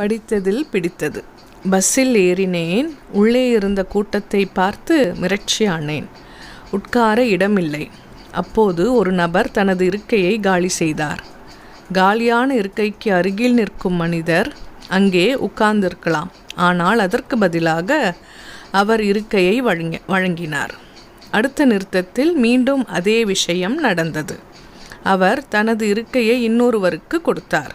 படித்ததில் பிடித்தது. பஸ்ஸில் ஏறினேன். உள்ளே இருந்த கூட்டத்தை பார்த்து மிரட்சியானேன். உட்கார இடமில்லை. அப்போது ஒரு நபர் தனது இருக்கையை காலி செய்தார். காலியான இருக்கைக்கு அருகில் நிற்கும் மனிதர் அங்கே உட்கார்ந்திருக்கலாம். ஆனால் அதற்கு பதிலாக அவர் இருக்கையை வழங்க வழங்கினார். அடுத்த நிறுத்தத்தில் மீண்டும் அதே விஷயம் நடந்தது. அவர் தனது இருக்கையை இன்னொருவருக்கு கொடுத்தார்.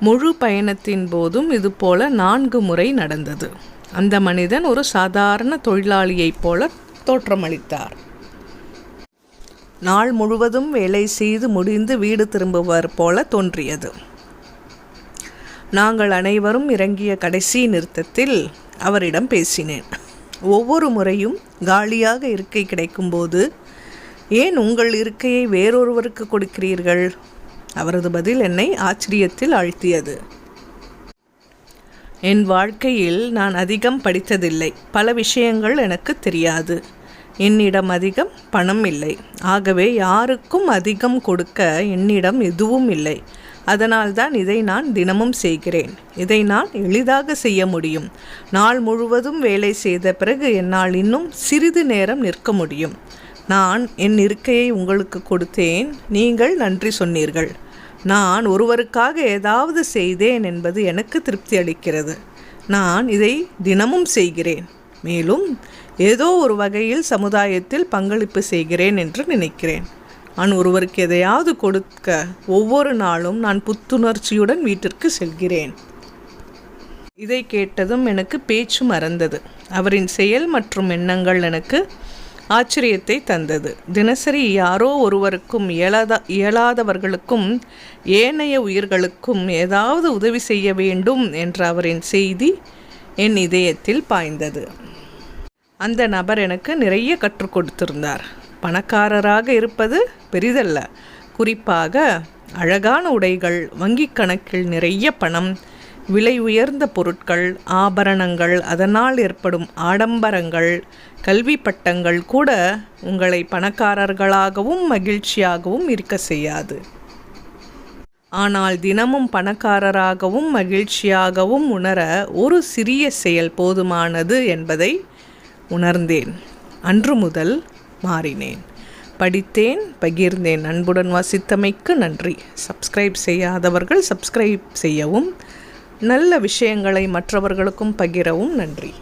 முழு பயணத்தின் போதும் இதுபோல நான்கு முறை நடந்தது. அந்த மனிதன் ஒரு சாதாரண தொழிலாளியைப் போல தோற்றமளித்தார். நாள் முழுவதும் வேலை செய்து முடிந்து வீடு திரும்புவர் போல தோன்றியது. நாங்கள் அனைவரும் இறங்கிய கடைசி நிறுத்தத்தில் அவரிடம் பேசினேன். ஒவ்வொரு முறையும் காலியாக இருக்கை கிடைக்கும்போது ஏன் உங்கள் இருக்கையை வேறொருவருக்கு கொடுக்கிறீர்கள்? அவரது பதில் என்னை ஆச்சரியத்தில் ஆழ்த்தியது என் வாழ்க்கையில் நான் அதிகம் படித்ததில்லை. பல விஷயங்கள் எனக்கு தெரியாது. என்னிடம் அதிகம் பணம் இல்லை. ஆகவே யாருக்கும் அதிகம் கொடுக்க என்னிடம் எதுவும் இல்லை. அதனால்தான் இதை நான் தினமும் செய்கிறேன். இதை நான் எளிதாக செய்ய முடியும். நாள் முழுவதும் வேலை செய்த பிறகு என்னால் இன்னும் சிறிது நேரம் நிற்க முடியும். நான் என் இருக்கையை உங்களுக்கு கொடுத்தேன் நீங்கள் நன்றி சொன்னீர்கள். நான் ஒருவருக்காக ஏதாவது செய்தேன் என்பது எனக்கு திருப்தி அளிக்கிறது. நான் இதை தினமும் செய்கிறேன். மேலும் ஏதோ ஒரு வகையில் சமுதாயத்தில் பங்களிப்பு செய்கிறேன் என்று நினைக்கிறேன். நான் ஒருவருக்கு எதையாவது கொடுக்க ஒவ்வொரு நாளும் நான் புத்துணர்ச்சியுடன் வீட்டிற்கு செல்கிறேன். இதை கேட்டதும் எனக்கு பேச்சு மறந்தது. அவரின் செயல் மற்றும் எண்ணங்கள் எனக்கு ஆச்சரியத்தை தந்தது. தினசரி யாரோ ஒருவருக்கும் இயலாத இயலாதவர்களுக்கும் ஏனைய உயிர்களுக்கும் ஏதாவது உதவி செய்ய வேண்டும் என்ற அவரின் செய்தி என் இதயத்தில் பாய்ந்தது. அந்த நபர் எனக்கு நிறைய கற்றுக் கொடுத்திருந்தார். பணக்காரராக இருப்பது பெரிதல்ல. குறிப்பாக அழகான உடைகள் வங்கிக் கணக்கில் நிறைய பணம் விலை உயர்ந்த பொருட்கள் ஆபரணங்கள் அதனால் ஏற்படும் ஆடம்பரங்கள் கல்வி பட்டங்கள் கூட உங்களை பணக்காரர்களாகவும் மகிழ்ச்சியாகவும் இருக்க செய்யாது. ஆனால் தினமும் பணக்காரராகவும் மகிழ்ச்சியாகவும் உணர ஒரு சிறிய செயல் போதுமானது என்பதை உணர்ந்தேன். அன்று முதல் மாறினேன். படித்தேன் பகிர்ந்தேன். அன்புடன் வாசித்தமைக்கு நன்றி. சப்ஸ்கிரைப் செய்யாதவர்கள் சப்ஸ்கிரைப் செய்யவும் நல்ல விஷயங்களை மற்றவர்களுக்கும் பகிரவும் நன்றி.